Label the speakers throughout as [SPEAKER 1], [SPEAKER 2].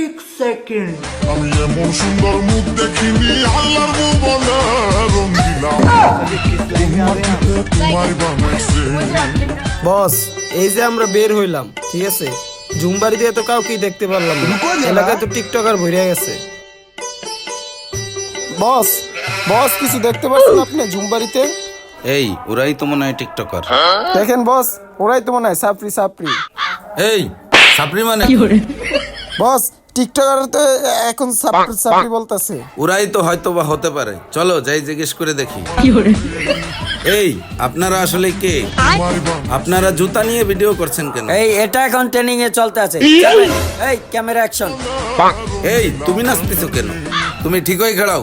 [SPEAKER 1] এক সেকেন্ড
[SPEAKER 2] আমি এমন সুন্দর মুখ দেখিনি আল্লাহর
[SPEAKER 3] বস এই যে আমরা বের হইলাম ঠিক আছে? জুমবারি দিয়ে তো কাউকে দেখতে পারলাম এলাকায় তো টিকটক আর ভরে গেছে। বস বস কিছু দেখতে পাচ্ছেন আপনি জুমবাড়িতে
[SPEAKER 4] এই ওরাই তো মনে হয় টিকটকার।
[SPEAKER 3] দেখেন বস ওরাই তো মনে হয় সাপড়ি সাপড়ি।
[SPEAKER 4] এই সাপড়ি মানে
[SPEAKER 3] বস টিকটকার তো এখন সাপরি বলতেছে।
[SPEAKER 4] ওরাই তো হয়তো বা হতে পারে। চলো যাই জিজ্ঞেস করে দেখি। এই আপনারা আসলে কে? আপনারা জুতা নিয়ে ভিডিও করছেন কেন?
[SPEAKER 5] এই এটা এখন ট্রেনিং এ চলতে আছে। এই ক্যামেরা অ্যাকশন
[SPEAKER 4] এই তুমি নাচতেছো কেন? তুমি ঠিকই খেড়াও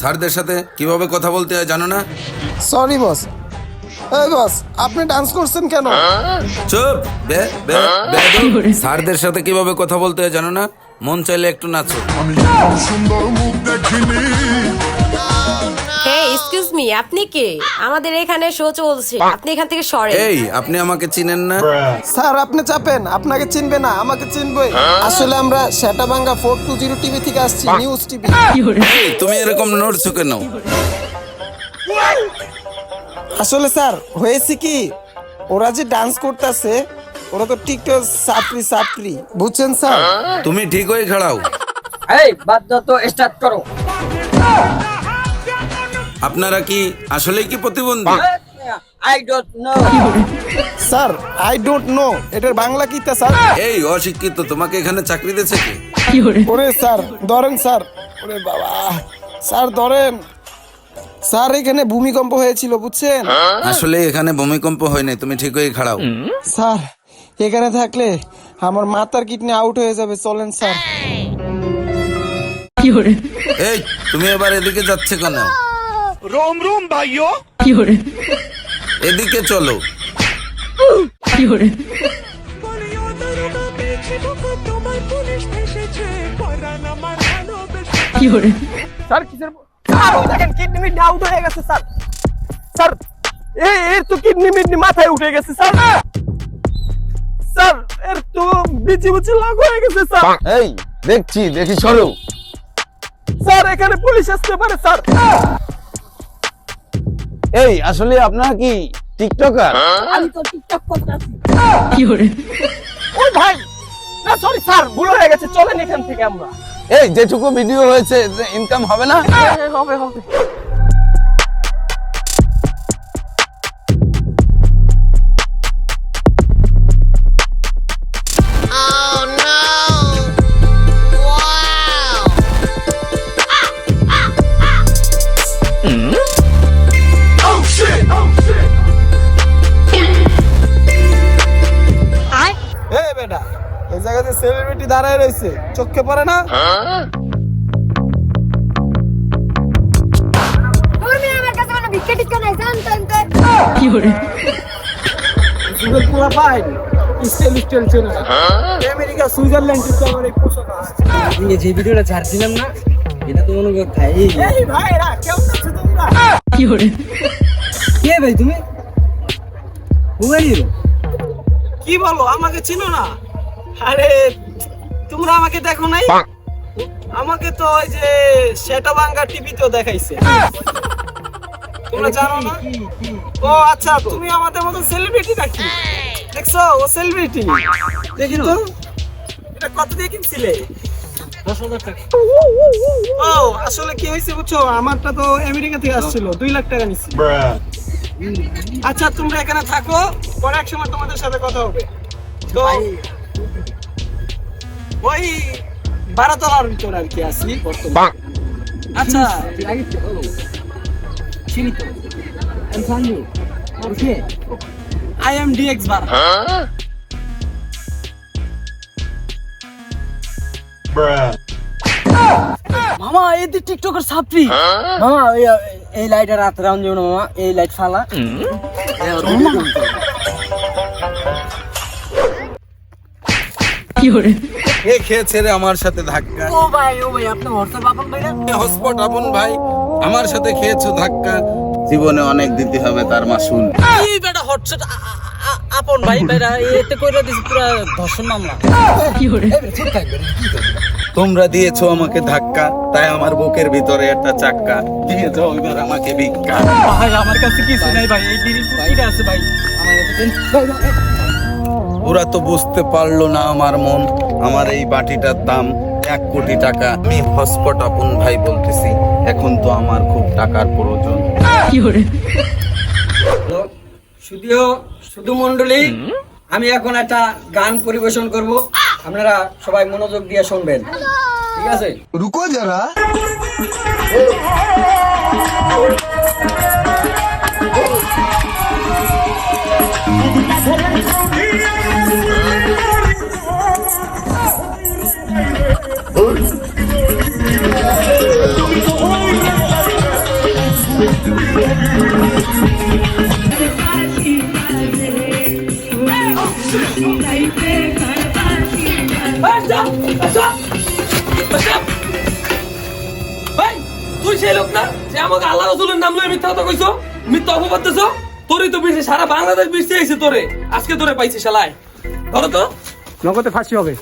[SPEAKER 4] স্যারদের সাথে কীভাবে কথা বলতে হয় জানো না?
[SPEAKER 3] সরি বস এই বস আপনি ডান্স করছেন কেন?
[SPEAKER 4] চুপ বে বে বেয়াদব। স্যারদের সাথে কীভাবে কথা বলতে হয় জানো না? মন চাইলে একটু নাচো।
[SPEAKER 2] আমি সুন্দর মুখ দেখিনি
[SPEAKER 6] এক্সকিউজ মি আপনি কে? আমাদের এখানে শো চলছে। আপনি এখান থেকে সরেন।
[SPEAKER 4] এই আপনি আমাকে চিনেন না?
[SPEAKER 3] স্যার আপনি চাপেন। আপনাকে চিনবে না আমাকে চিনবে আসলে আমরা সেটাবাঙ্গা ফোর টু জিরো টিভি থেকে আসছি নিউজ টিভি।
[SPEAKER 4] এই তুমি এরকম নড়ছো কেন?
[SPEAKER 3] আসলে স্যার হয়েছে কি? ওরা যে ডান্স করতেছে ওরা তো টিকটক সাপরি সাপরি বুঝছেন স্যার?
[SPEAKER 4] তুমি ঠিকই খেড়াও
[SPEAKER 5] এই বাদ দাও তো স্টার্ট করো।
[SPEAKER 4] আপনারা কি আসলেই কি প্রতিবন্ধী?
[SPEAKER 5] I don't know
[SPEAKER 3] sir I don't know এটার বাংলা কি তা স্যার?
[SPEAKER 4] এই অশিক্ষিত তোমাকে এখানে চাকরি দিয়েছে কি?
[SPEAKER 3] ওরে স্যার ধরেন স্যার। ওরে বাবা স্যার ধরেন। স্যার এখানে ভূমিকম্প হয়েছিল বুঝছেন?
[SPEAKER 4] আসলে এখানে ভূমিকম্প হয়নি তুমি ঠিকই খাড়াও
[SPEAKER 3] স্যার এখানে থাকলে আমার মাথার কিডনি আউট হয়ে যাবে চলেন স্যার।
[SPEAKER 4] এই তুমি এবার এদিকে যাচ্ছে কেন?
[SPEAKER 1] রোম রোম ভাইও কি হরে
[SPEAKER 4] এদিকে চলো।
[SPEAKER 3] কি হরে স্যার দেখেন কিডনি ডাউট হয়ে স্যার। স্যার এর তো কিডনি মিডনি মাথায় উঠে গেছে স্যার। স্যার এর তো বিচি বিচি লাগ হয়ে গেছে স্যার।
[SPEAKER 7] এই দেখছি দেখি সরো।
[SPEAKER 3] স্যার এখানে পুলিশ আসতে পারে স্যার।
[SPEAKER 7] এই আসলে আপনারা কি টিকটকার?
[SPEAKER 3] ও ভাই না সরি স্যার ভুল হয়ে গেছে চলেন এখান থেকে আমরা।
[SPEAKER 7] এই যেটুকু ভিডিও হয়েছে ইনকাম হবে না?
[SPEAKER 3] হ্যাঁ, হবে হবে। এই জায়গাতে সেলিব্রিটি দাঁড়ায় রয়েছে। চোখে পড়ে না? না আমেরিকা সুইজারল্যান্ড
[SPEAKER 5] যে ভিডিওটা এটা তো মনে কর খাই
[SPEAKER 3] কেমন আছো তোমরা?
[SPEAKER 5] কে ভাই তুমি? মোবাইল
[SPEAKER 3] কি বলো আমাকে চিনো না? আরে তোমরা আমাকে দেখো নাই? আমাকে তো ওই যে সেটা সেটাবাঙ্গা টিভিতেও দেখাইছে। তোমরা জানো না? ও আচ্ছা তুমি আমাদের মতো সেলিব্রিটি নাকি? দেখছ ও সেলিব্রিটি দেখি তো। এটা কত দিয়ে কিনছিলে? ও আসলে কি হয়েছে বুঝছ? আমারটা তো আমেরিকা থেকে আসছিল দুই লাখ টাকা নিচ্ছি আচ্ছা তোমরা এখানে থাকো পরে এক সময় তোমাদের সাথে কথা হবে। তো ওই বারো তলার ভিতর আর কি আছি বর্তমান। আচ্ছা। তো আই এম ডিএক্স বার
[SPEAKER 5] মামা এই যে টিকটকের ছাত্রী মামা এই- লাইটের রাত রাউন্ড মামা। এই লাইট ফালা।
[SPEAKER 4] খেয়েছে রে আমার সাথে ধাক্কা?
[SPEAKER 5] ও ভাই ও ভাই আপনি হোয়াটসঅ্যাপ আপন ভাই না
[SPEAKER 4] হসপট আপন ভাই আমার সাথে খেয়েছো ধাক্কা। জীবনে অনেক দিতে হবে তার মাসুল।
[SPEAKER 5] এই বেটা হোয়াটসঅ্যাপ? আপন ভাই ভাইরা এতে কইরা দিছি পুরা ধর্ষণ মামলা।
[SPEAKER 4] তোমরা দিয়েছ আমাকে ধাক্কা তাই আমার বুকের ভিতরে একটা চাক্কা। দিয়েছ এবার আমাকে ভিক্ষা।
[SPEAKER 5] ভাই আমার কাছে কিছু নাই ভাই এই পুকিটা আছে ভাই। আমার কাছে
[SPEAKER 4] ওরা তো বুঝতে পারল না আমার মন। আমার এই বাটিটার দাম এক কোটি টাকা। আমি হসপট আপন ভাই বলতেছি এখন তো আমার খুব টাকার প্রয়োজন।
[SPEAKER 5] শুধুও শুধু মন্ডলী আমি এখন একটা গান পরিবেশন করব। আপনারা সবাই মনোযোগ দিয়ে শুনবেন। ঠিক আছে?
[SPEAKER 8] রুকো যারা।
[SPEAKER 9] ভাই নাম লয়ে মিথ্যা কথা কইছো মিথ্যা অপবাদ দিছো তোরই তো বিশ্বে সারা বাংলাদেশ বিশ্বে আইছে তোরে আজকে তোরে পাইছে শালায় ধরো তো
[SPEAKER 5] নগদে ফাঁসি হবে।